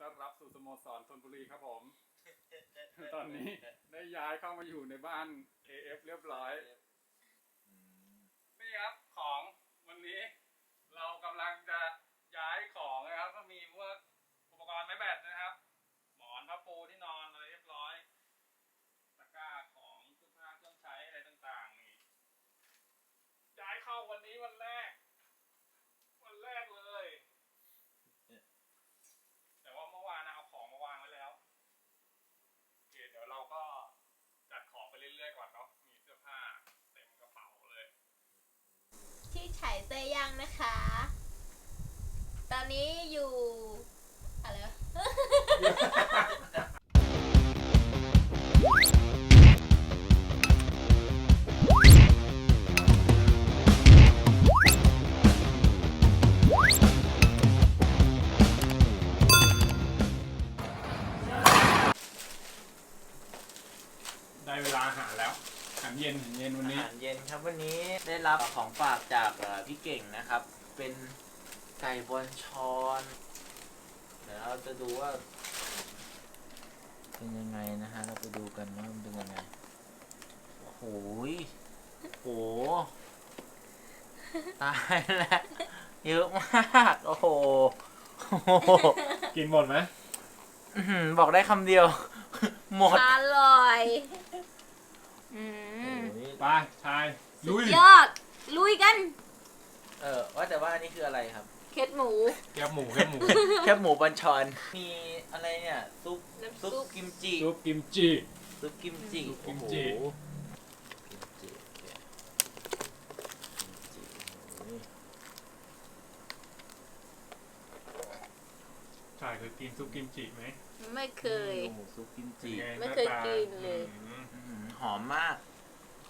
ต้อนรับสู่สโมสรธนบุรีครับผม ตอนนี้ได้ย้ายเข้ามาอยู่ในบ้าน AF เรียบร้อย นี่ครับของวันนี้ เรากำลังจะย้ายของนะครับ ก็มีพวกอุปกรณ์ไม้แบตนะครับ หมอนผ้าปูที่นอนอะไรเรียบร้อยตะกร้าของเสื้อผ้าเครื่องใช้อะไรต่างๆนี่ย้ายเข้าวันนี้วันแรก วันแรกเลย แต่ว่าเมื่อวานนะเอาของมาวางไว้แล้วโอเคเดี๋ยวเราก็จัดของไปเรื่อยๆก่อนเนาะมีเสื้อผ้าเต็มกระเป๋าเลย ฉายเซย่างนะคะ ตอนนี้อยู่ อะไรวะ ชอนเดี๋ยวเราจะดูว่า เป็นยังไงนะฮะ เราไปดูกันว่ามันเป็นยังไง โอ้โหยโอ้โห ตายแล้วเยอะมาก โอ้โหโอ้โหกินหมดไหมอื้อหือบอกได้คำเดียว หมดอร่อย อืมโอ้ยไปชาย ลุย ยอด ลุยกัน เออว่าแต่ว่าอันนี้คืออะไรครับ เคล็ดหมู แคบหมูแคบหมูแค่หมูบัญชอนมีอะไรเนี่ยซุปน้ำซุซุป ปกิมจิซุปกิมจิ ซุปกิมจิซุปกิมจิ โอ้โหกิมจิโอเคกิมจิโอ้โหชายเคยกินซุปกิมจิไหมไม่เคย โอ้โหซุปกิมจิป็นงไม่เคยหาตากินเลย อืมอื้อหือหอมมาก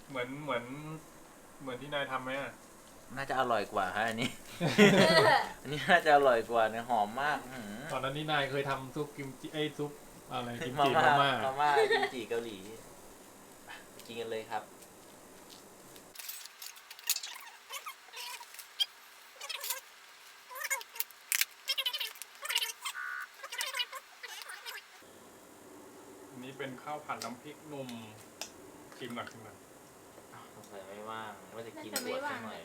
เหมือนเหมือน เหมือนที่นายทำไหมอะ น่าจะอร่อยกว่าฮะอันนี้ อันนี้น่าจะอร่อยกว่าเนี่ยหอมมากอื้อหือตอนนั้นนี่นายเคยทำซุปกิมจิไอยซุปอะไรกิมมาจิม่ามาม่ามาม่ากิมจิเกาหลีไปกินกันเลยครับ อันนี้เป็นข้าวผัดน้ำพริกหนุ่มชิมก่อนชิมก่อนสงสัยไม่ว่างว่าจะกินน่าจะบไม่วชสัว่ากงหน่อย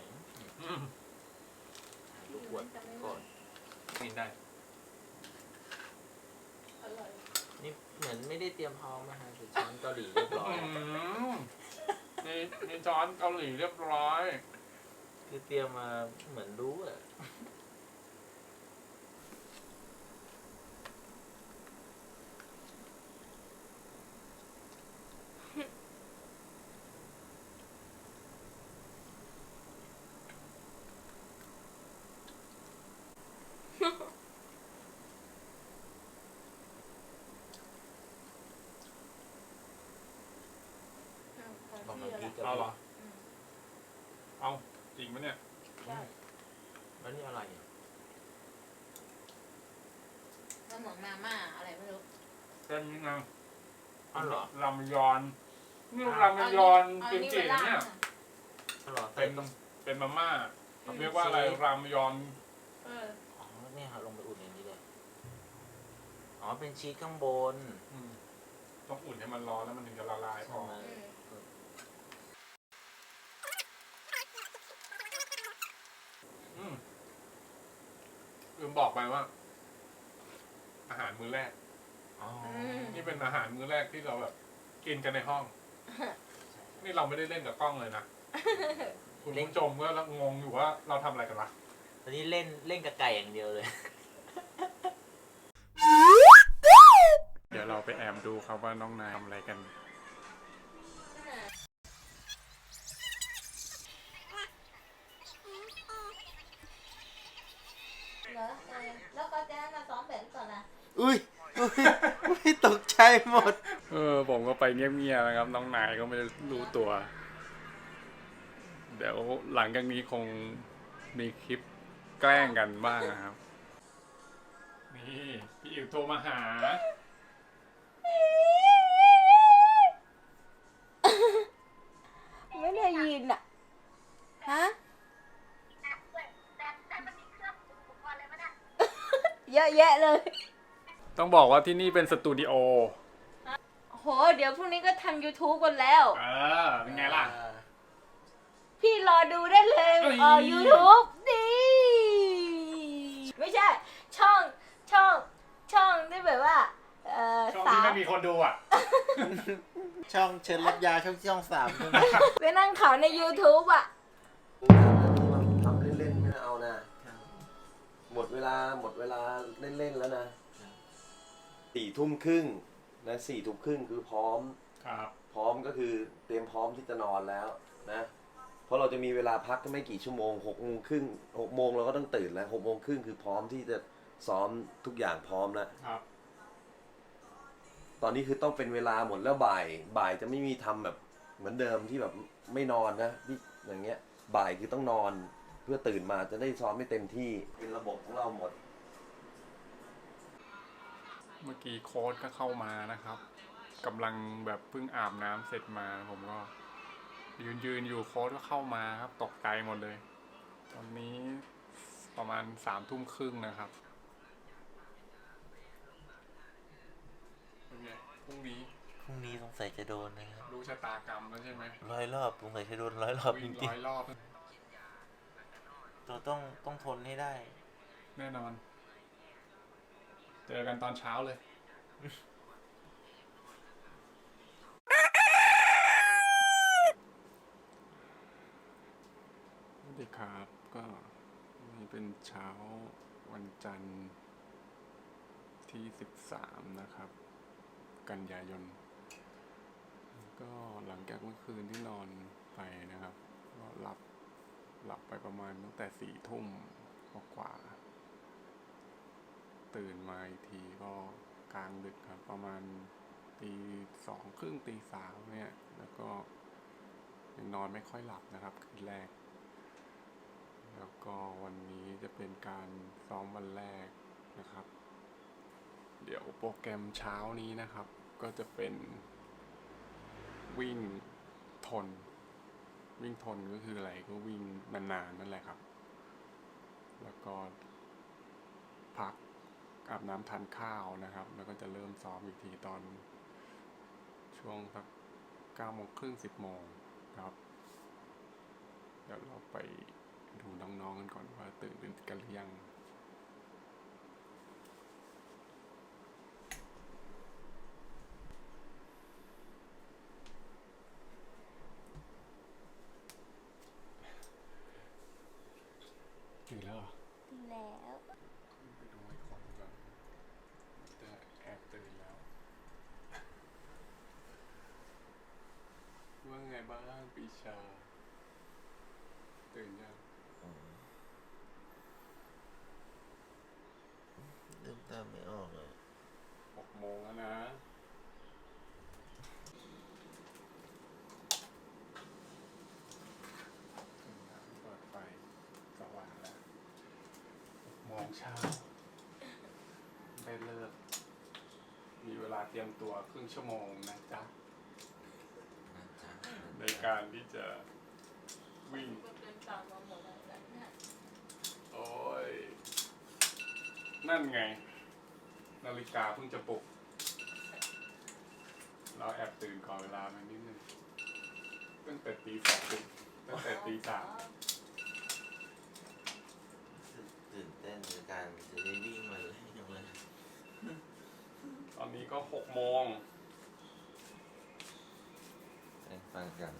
อืมถ่ายรูปบวชก่อนกินได้ อร่อยนี่เหมือนไม่ได้เตรียมพร้อมนะฮะคือช้อนเกาหลีเรียบร้อยอืมนี่นี่ช้อนเกาหลีเรียบร้อย คือเตรียมมาเหมือนรู้อะ บอกน้ำพริกกับเอาเหรอ เอาจริงไหมเนี่ยแล้วนี่อะไรอะก็เหมือนมาม่าอะไรไม่รู้เป็นยังไงอ๋อเหรอรามยอนนี่รามยอนกิมจิเนี่ย อ๋อเหรอเป็นเป็นมาม่าเขาเรียกว่าอะไรรามยอน เออ อ๋อเนี่ยครับลงไปอุ่นในนี้เลยอ๋อเป็นชีสข้างบนอืมต้องอุ่นให้มันร้อนแล้วมันถึงจะละลายพใช่อไหม อืม ลืมบอกไปว่า อาหารมื้อแรก อ๋อนี่เป็นอาหารมื้อแรกที่เราแบบ กินกันในห้อง นี่เราไม่ได้เล่นกับกล้องเลยนะ คุณผู้ชมก็งงอยู่ว่าเราทำอะไรกันวะตอนนี้เล่นเล่นกับไก่อย่างเดียวเลย เดี๋ยวเราไปแอบดูครับว่าน้องนายทำอะไรกัน หมด เออ ผมก็ไปเงียบๆนะครับ น้องนายก็ไม่ได้รู้ตัว เดี๋ยวหลังจากนี้คงมีคลิปแกล้งกันบ้างนะครับ นี่พี่อิ๋วโทรมาหา ไม่ได้ยินอะ ฮะ เยอะแยะเลย ต้องบอกว่าที่นี่เป็นสตูดิโอ โห เดี๋ยวพรุ่งนี้ก็ทำ YouTube กันแล้ว เออ เป็นไงล่ะ พี่รอดูได้เลยเอ้ย เออ YouTube ดีไม่ใช่ ช่องช่องช่องที่แบบว่า เออช่วงสาที่มไม่มีคนดูอะ ช่องเชิญรับยาช่องช่องสามใช่ไหมไปนั่งเขาใน YouTube อะ ทำเล่นๆไม่เอานะ หมดเวลาหมดเวลาเล่นๆแล้วนะสี่ทุ่มครึ่ง นะสี่ทุ่มครึ่งคือพร้อม ครับพร้อมก็คือเตรียมพร้อมที่จะนอนแล้วนะ เพราะเราจะมีเวลาพักก็ไม่กี่ชั่วโมงหกโมงครึ่งหกโมงเราก็ต้องตื่นแล้วหกโมงครึ่งคือพร้อมที่จะซ้อมทุกอย่างพร้อมแล้ว ครับ ตอนนี้คือต้องเป็นเวลาหมดแล้วบ่ายบ่ายจะไม่มีทำแบบเหมือนเดิมที่แบบไม่นอนนะที่อย่างเงี้ยบ่ายคือต้องนอนเพื่อตื่นมาจะได้ซ้อมไม่เต็มที่เป็นระบบของเราหมด เมื่อกี้โค้ดก็เข้ามานะครับกำลังแบบเพิ่งอาบน้ำเสร็จมาผมก็ ยืนยืนอยู่โค้ดก็เข้ามาครับ ตกใจหมดเลย ตอนนี้ประมาณสามทุ่มครึ่งนะครับเป็นไงพรุ่งนี้พรุ่งนี้สงสัยจะโดนนะครับรู้ชะตากรรมแล้วใช่ไหมร้อยรอบสงสัยจะโดนร้อยรอบจวิ่งริงร้อยรอบๆเราต้องต้องทนให้ได้ แน่นอน เจอกันตอนเช้าเลย สวัสดีครับก็นี่เป็นเช้าวันจันทร์ที่ 13 นะครับ กันยายน ก็หลังจากเมื่อคืนที่นอนไปนะครับ ก็หลับหลับไปประมาณตั้งแต่สี่ทุ่มกว่าๆ ตื่นมาอีกทีก็กลางดึกครับ ประมาณตีสองครึ่งตีสามเนี่ย แล้วก็ยังนอนไม่ค่อยหลับนะครับคืนแรก แล้วก็วันนี้จะเป็นการซ้อมวันแรกนะครับ เดี๋ยวโปรแกรมเช้านี้นะครับ ก็จะเป็นวิ่งทน วิ่งทนก็คืออะไรก็วิ่งนานๆนั่นแหละครับ แล้วก็พัก อาบน้ำทานข้าวนะครับ แล้วก็จะเริ่มซ้อมอีกทีตอน ช่วงสักเก้าโมงครึ่งสิบโมงครับ เดี๋ยวเราไปดูน้องๆกันก่อนว่าตื่นกันหรือยังตื่นแล้วเหรอแล้ว ไปดูไอ้คนก่อนจะแอบตื่นแล้ว ว่าไงบ้างปีชา ตื่นยังลืมตาไม่ออกเลยหกโมงแล้วนะตื่นแล้วเปิดไฟสว่างแล้วหกโมงเช้าได้เลิก มีเวลาเตรียมตัวครึ่งชั่วโมงนะจ๊ะนะจ๊ะใน การที่จะวิ่งโอ้ย นั่นไง นาฬิกาเพิ่งจะปลุก เราแอบตื่นก่อนเวลาไปนิดนึงตั้งแต่ตีสองตั้งแต่ตีสามตื่นเต้นในการจะได้วิ่งมาเลยอย่างเลยตอนนี้ก็หกโมงไปฟังกัน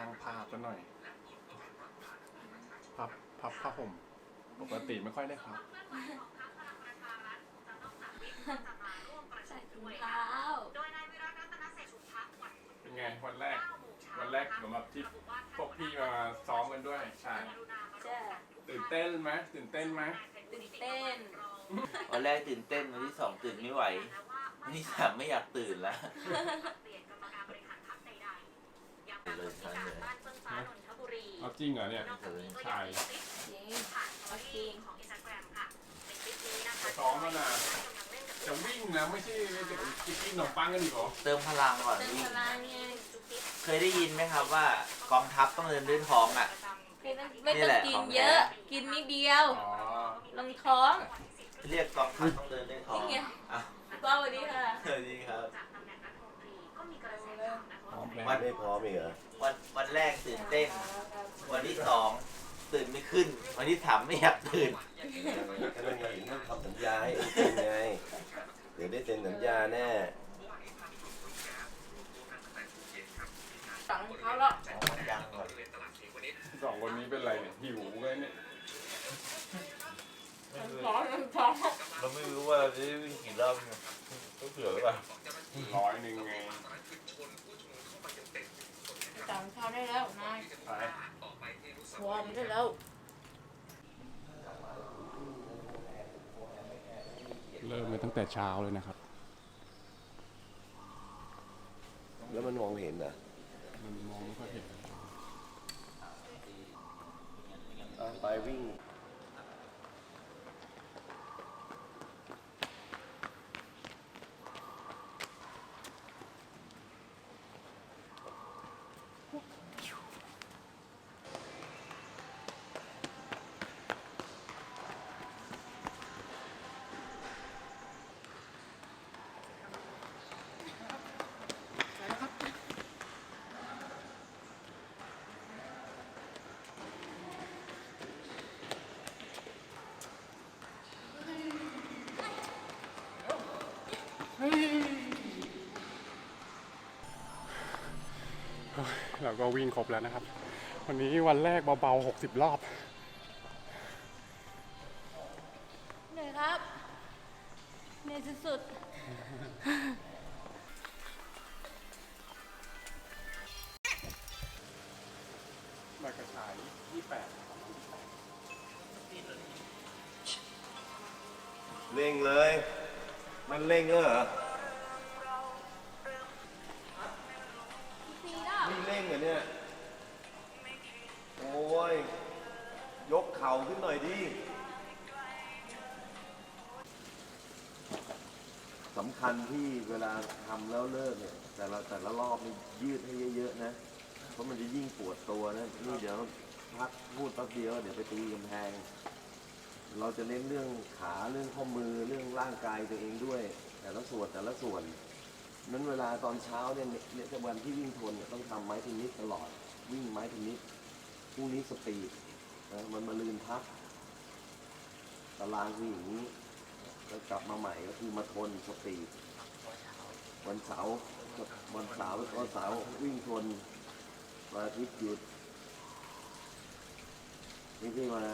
างภาพกันหน่อย พับพับผ้าห่ม ปกติไม่ค่อยได้ครับ ใส่ถุงเท้าเป็นไงวันแรก วันแรกสำหรับที่พวกพี่มาซ้อมกันด้วยใช่ใช่เต้นไหมตื่นเต้นไหมตื่นเต้น วันแรกตื่นเต้นวันที่สองตื่นไม่ไหววันที่สามไม่อยากตื่นแล้ว เลยใช่เลยเอาจริงเหรอเนี่ยใช่จริงเอาจริงซ้อมมานาจะวิ่งนะไม่ใช่จะกินขนมปังกันอีกเหรอเติมพลังก่อนเติมวิ่งพลังไงเคยได้ยินไหมครับว่ากองทัพต้องเดินด้วยท้องอะไม่ต้องไม่นี่ต้องแหละกิขนองแท้เยอะ กินนิดเดียวอ๋อลงท้อง เรียกกองทัพต้องเดินด้วยท้องนี่ไงอะก็วันนี้ค่ะสวัสดีครับมันไม่พร้อมอีกเหรอ วันวันแรกตื่นเต้น วันที่สองตื่นไม่ขึ้น วันที่สามไม่อยากตื่น ก็เลยมาถึงต้องทำสัญญาให้เองเซ็นไงเดี๋ยวได้เซ็นสัญญาแน่ตังเขาแล้วยังก่อนสองคนนี้เป็นไรเนี่ยหิวเลยเนี่ยท้องท้องเราไม่รู้ว่าเราจะได้วิ่งกี่รอบเนี่ยต้องเผื่อไว้ก่อนร้อยหนึ่งไง ตังเขาได้แล้วนายไปวมันได้แล้วเริ่มมาตั้งแต่เช้าเลยนะครับ แล้วมันมองเห็นนะมันมองไม่ค่อยเห็น ไปวิ่ง เราก็วิ่งครบแล้วนะครับ วันนี้วันแรกเบาๆ 60 รอบ เหนื่อยครับเหนื่อยสุดมากระชาย28เร่งเลย มันเร่งเออเหรอนี่เร่งเหรอเนี่ย โอ้ย ยกเข่าขึ้นหน่อยดิสำคัญที่เวลาทำแล้วเลิกเนี่ย แต่ละแต่ละรอบนี่ยืดให้เยอะๆนะ เพราะมันจะยิ่งปวดตัวนะ นี่เดี๋ยวพักพูดแป๊บเดียวเดี๋ยวไปตีกำแพง เราจะเน้นเรื่องขาเรื่องข้อมือเรื่องร่างกายตัวเองด้วย แต่ละส่วนแต่ละส่วนนั้นเวลาตอนเช้าเนี่ยเนี่ยจะวันที่วิ่งทนเนี่ยต้องทำไม้เทนนิสตลอด วิ่งไม้เทนนิสพรุ่งนี้สปีดนะมันมาลืนพักตารางคืออย่างนี้แล้วกลับมาใหม่ก็คือมาทนสปีดวันเสาร์วันเสาร์วันเสาร์วิ่งทนวันอาทิตย์หยุดไม่ใช่มา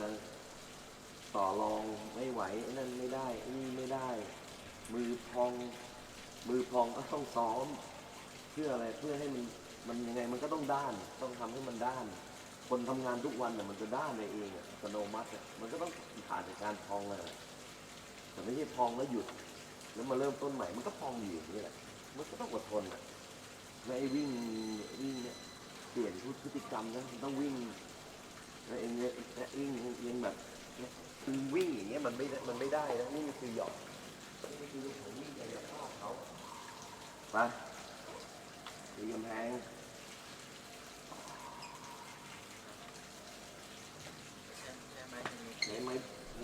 ต่อรองไม่ไหวไอ้นั่นไม่ได้ไอ้นี่ไม่ได้ มือพอง มือพองก็ต้องซ้อม เพื่ออะไรเพื่อให้มันมันยังไงมันก็ต้องด้าน ต้องทำให้มันด้าน คนทำงานทุกวันน่ะมันจะด้านในเองอัตโนมัติมันก็ต้องผ่านจากการพองเลยแต่ไม่ใช่พองแล้วหยุด แล้วมาเริ่มต้นใหม่มันก็พองอยู่อย่างนี้แหละมันก็ต้องอดทนอะแล้วไอ้วิ่งวิ่งเนี่ยเปลี่ยนพฤติกรรมนะมันต้องวิ่งแล้วเองเนี่ยวิ่งเองแบบ มันไม่ได้มันไม่ได้นะนี่คือหยอกนี่คือผมวิ่งไปกับพ่อเขาไปตีกำแพงใช้ไม้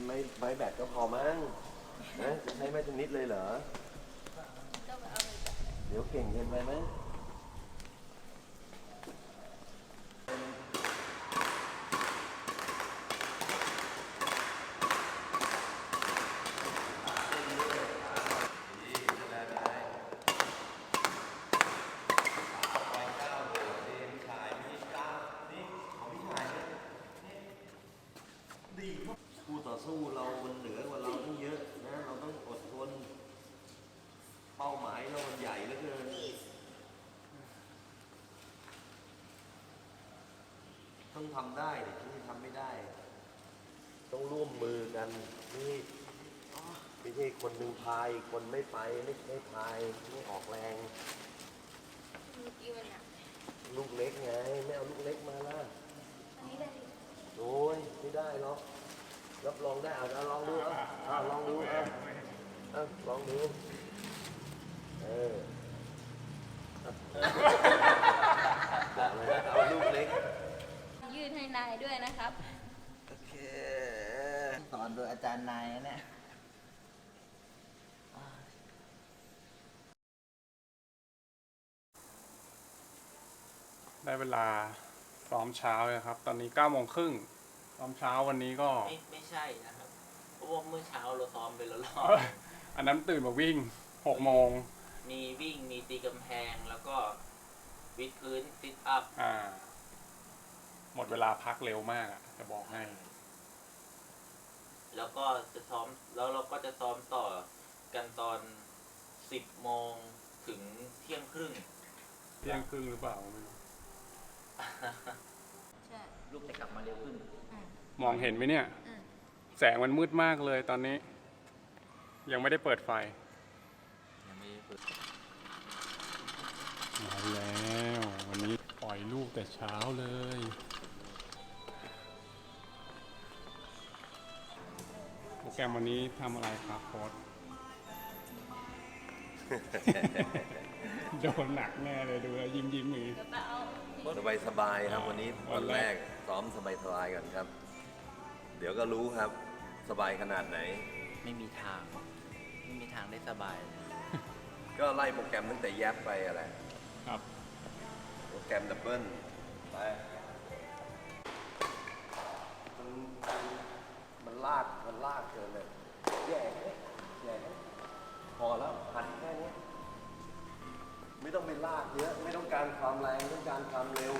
ไม้ไม้แบตก็พอมั้งนะจะใช้ไม้ชนิดเลยเหรอต้องไปเอาไปจับเดี๋ยวเก่งเกินไปไหมคู่ต่อสู้เรามันเหนือกว่าเราตั้งเยอะนะ เราต้องอดทน เป้าหมายเรามันใหญ่เหลือเกินต้องทำได้แต่ที่ทำไม่ได้กันนี่ไม่ใช่คนหนึ่งพายอีกคนไม่ไปไม่ไม่พายไม่ออกแรงเมื่อกี้มันหนักลูกเล็กไงไม่เอาลูกเล็กมาล่ะอันนี้ได้ดิโอ้ยไม่ได้หรอกรับรองได้เอาเอาลองดูเอาเอาลองดูเอาเอาลองดูเออเอาบอกเลยนะเอาลูกเล็ก ยืดให้นายด้วยนะครับ โอเค สอนโดยอาจารย์นายนะเนี่ยได้เวลาซ้อมเช้าเลยครับ ตอนนี้เก้าโมงครึ่งซ้อมเช้าวันนี้ก็ ไม่ไม่ใช่นะครับเพราะว่าเมื่อเช้าเราซ้อมไปแล้วรอเอ้บยอันนั้นตื่นมาวิ่งหกโมง มีวิ่งมีตีกำแพงแล้วก็วิดพื้นซิทอัพอ่า หมดเวลาพักเร็วมากอะจะบอกให้ แล้วก็จะซ้อมแล้วเราก็จะซ้อมต่อกันตอนสิบโมงถึงเที่ยงครึ่ง เที่ยงครึ่งหรือเปล่าไม่รู้ใช่ลูกจะกลับมาเร็วขึ้นอืมมองเห็นไหมเนี่ยอืมแสงมันมืดมากเลยตอนนี้ ยังไม่ได้เปิดไฟยังไม่ได้ฝึกมาแล้ววันนี้ปล่อยลูกแต่เช้าเลย โปรแกรมวันนี้ทำอะไรครับโค้ดโดนหนักแน่เลยดูแล้วยิ้มยิ้มๆอย่างนี้กระเป๋าสบายสบายๆครับวันนี้วัวันนแรแรกกซ้อมสบายสบายๆก่อนครับ เดี๋ยวก็รู้ครับสบายขนาดไหน ไม่มีทาง ไม่มีทางได้สบายเลย ก็ไล่โปรแกรมตั้งแต่แยบไปอะไร ครับ โปรแกรมดับเบิลไปมันมันลากมันลากเกินเลยแย่แย่พอแล้วหันแค่นี้ ไม่ต้องไปลากเยอะ ไม่ต้องการความแรง ไม่ต้องการความเร็ว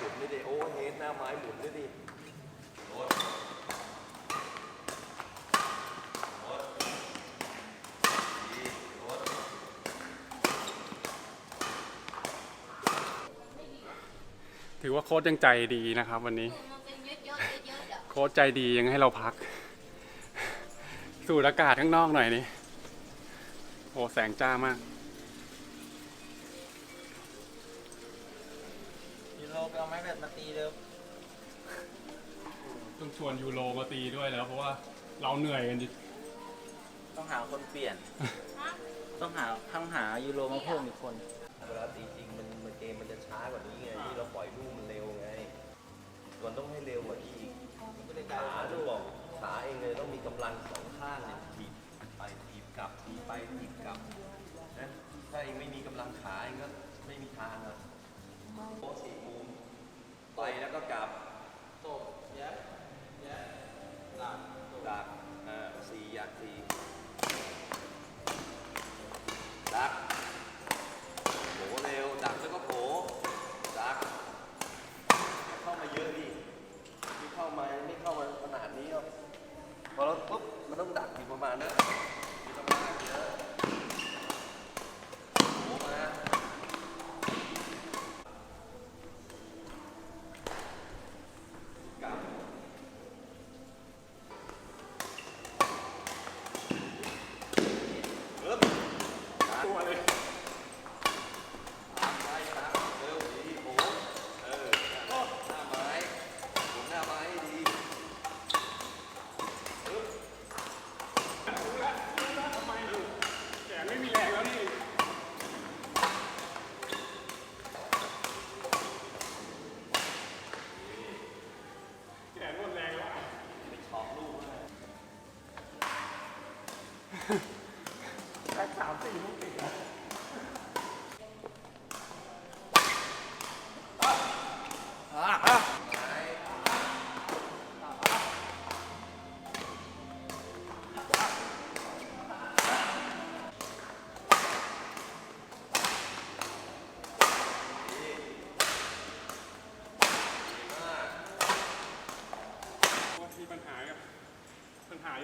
หน้าไม้หมุนนี่ดิโอ้เฮดหน้าไม้หมุนนี่ดิโดดโดดดีโดดถือว่าโค้ดยังใจดีนะครับ วันนี้มันเป็นยศยศยศๆอะโค้ดใจดียังให้เราพัก สูดอากาศข้างนอกหน่อยนี่โอ้แสงจ้ามาก วนยูโรมาตีด้วยแล้ว เพราะว่าเราเหนื่อยกันจริงต้องหาคนเปลี่ยน ต้องหาต้องหายูโรมาเพิ่มอีกคน เวลาตีจริงมันมันเกมมันจะช้ากว่านี้ไงที่เราปล่อยลูกมันเร็วไงมันต้องให้เร็วกว่านี้อีกมันก็เลยกลายขาเป็นต้องบอกขาเองเลยต้องมีกำลังสองข้างเนี่ยถีบไปถีบกลับถีบไปถีบกลับนะถ้าเองไม่มีกำลังขาเองก็ไม่มีทางอะโอ้สี่มุมอยแล้วก็กลับ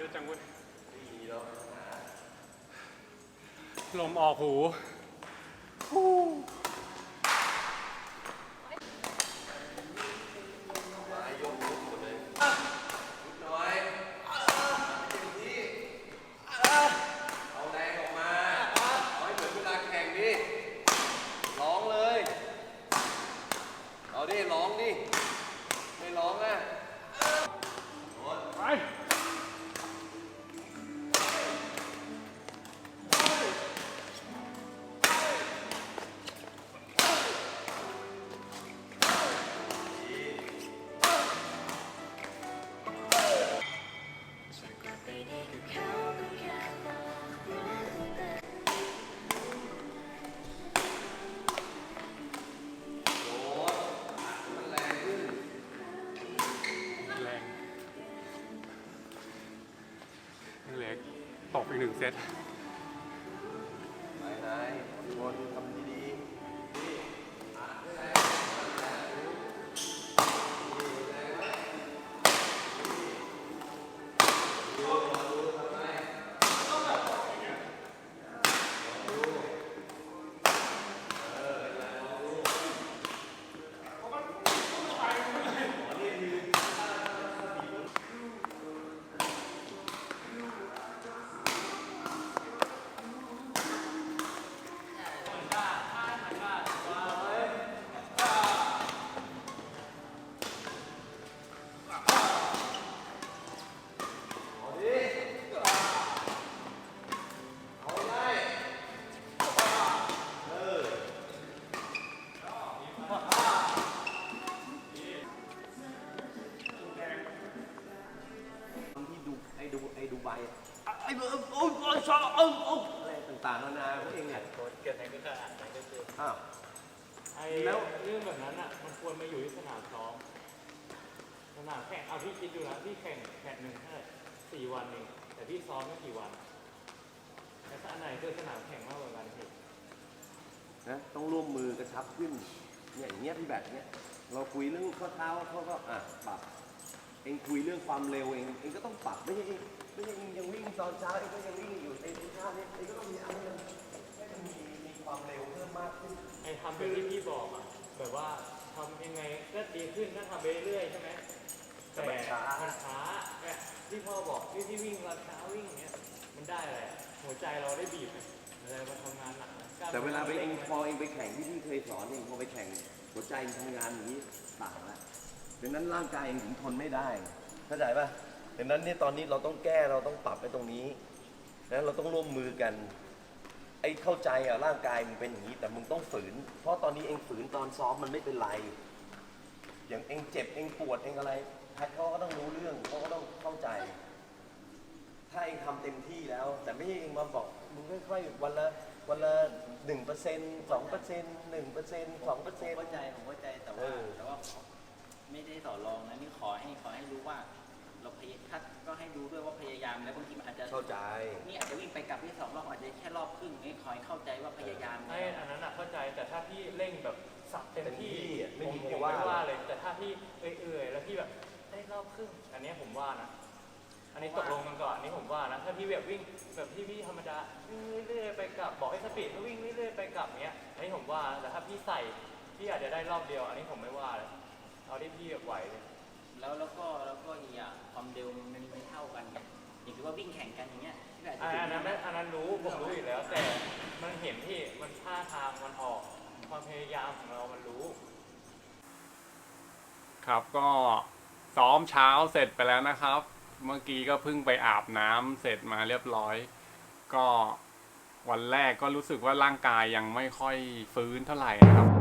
อะจังเว้ยลมออกหูไต คือสนามแข่งมากกว่ากันพี่นะต้องร่วมมือกระชับขึ้นเนี่ยอย่างเงี้ยพี่แบบเนี้ยเราคุยเรื่องข้อเท้าเขาก็อะปรับเองคุยเรื่องความเร็วเองเองก็ต้องปรับไม่ใช่เองไม่ใช่เองยังวิ่งตอนเช้าเองก็ยังวิ่งอยู่ไอ้ที่เช้าเนี่ยเองก็ต้องมีอะไรให้มันมีมีความเร็วเพิ่มมากขึ้นไอ้ทำแบบที่พี่บอกอะแบบว่าทำยังไงก็ดีขึ้นถ้าทำไปเรื่อยๆใช่ไหมแต่มันช้ามันช้าเนี่ยที่พ่อบอกที่ที่วิ่งตอนเช้าวิ่งอย่างเงี้ยมันได้อะไรอะ หัวใจเราได้บีบไหมอะไรมาทำงานหนักนะกล้แต่เวลาไปเองทำงนพอเองไปแข่งที่พี่เคยสอนเองพอไปแข่งหัวใจทำงานอย่างนี้ต่างละดังนั้นร่างกายเองถึงทนไม่ได้เข้าใจป่ะดังนั้นเนี่ยตอนนี้เราต้องแก้เราต้องปรับไปตรงนี้นะเราต้องร่วมมือกัน ไอ้เข้าใจอะร่างกายมึงเป็นอย่างนี้ แต่มึงต้องฝืน เพราะตอนนี้เองฝืนตอนซ้อมมันไม่เป็นไร อย่างเองเจ็บเองปวดเองอะไรแพทย์เขาก็ต้องรู้เรื่องเขาก็ต้องเข้าใจ ถ้าเองทำเต็มที่แล้ว แต่ไม่ใช่เองมาบอกมึงค่อยๆวันละวันละหนึ่งเปอร์เซ็นต์สองเปอร์เซ็นต์หนึ่งเปอร์เซ็นต์สองเปอร์เซ็นต์ เข้าใจผมเข้าใจแต่เอว่าอ แต่ว่าไม่ได้ต่อรองนะนี่ขอให้ขอให้รู้ว่า เราพยถ้าก็ให้ดูด้วยว่าพยายามแล้วบางทีมันอาจจะเข้าใจ นี่อาจจะวิ่งไปกลับที่สองรอบอาจจะแค่รอบครึ่งนี่ขอให้เข้าใจว่าพยายามไอ้อันนั้นอะเข้าใจแต่ถ้าพี่เร่งแบบสับเต็มที่เต็มที่อะไม่ผมมีผมใครไม่ว่าว่าเลย แต่ถ้าพี่เอื่อยๆแล้วพี่แบบได้รอบครึ่งอันเนี้ยผมว่านะ อันนี้ตกลงกันก่อนอันนี้ผมว่านะถ้าพี่แบบวิ่งแบบพี่พี่ธรรมดาวิ่งเรื่อยๆไปกลับบอกให้สปีดก็วิ่งเรื่อยๆไปกลับเนี้ยอันนี้ผมว่านะแต่ถ้าพี่ใส่พี่อาจจะได้รอบเดียว อันนี้ผมไม่ว่าเลยเอาที่พี่แบบไหวเลยแล้วแล้วก็แล้วก็อีกอย่างความเร็วมันไม่เท่ากันไงอย่างที่ว่าวิ่งแข่งกันอย่างเงี้ยที่อาจจะอันถึงนั้นไม่อันนั้นรู้ผมรู้อยู่แล้ว แต่มันเห็นที่มันท่าทางมันออกความพยายามของเรามันรู้ ครับก็ซ้อมเช้าเสร็จไปแล้วนะครับ เมื่อกี้ก็เพิ่งไปอาบน้ำเสร็จมาเรียบร้อย ก็วันแรกก็รู้สึกว่าร่างกายยังไม่ค่อยฟื้นเท่าไหร่นะครับ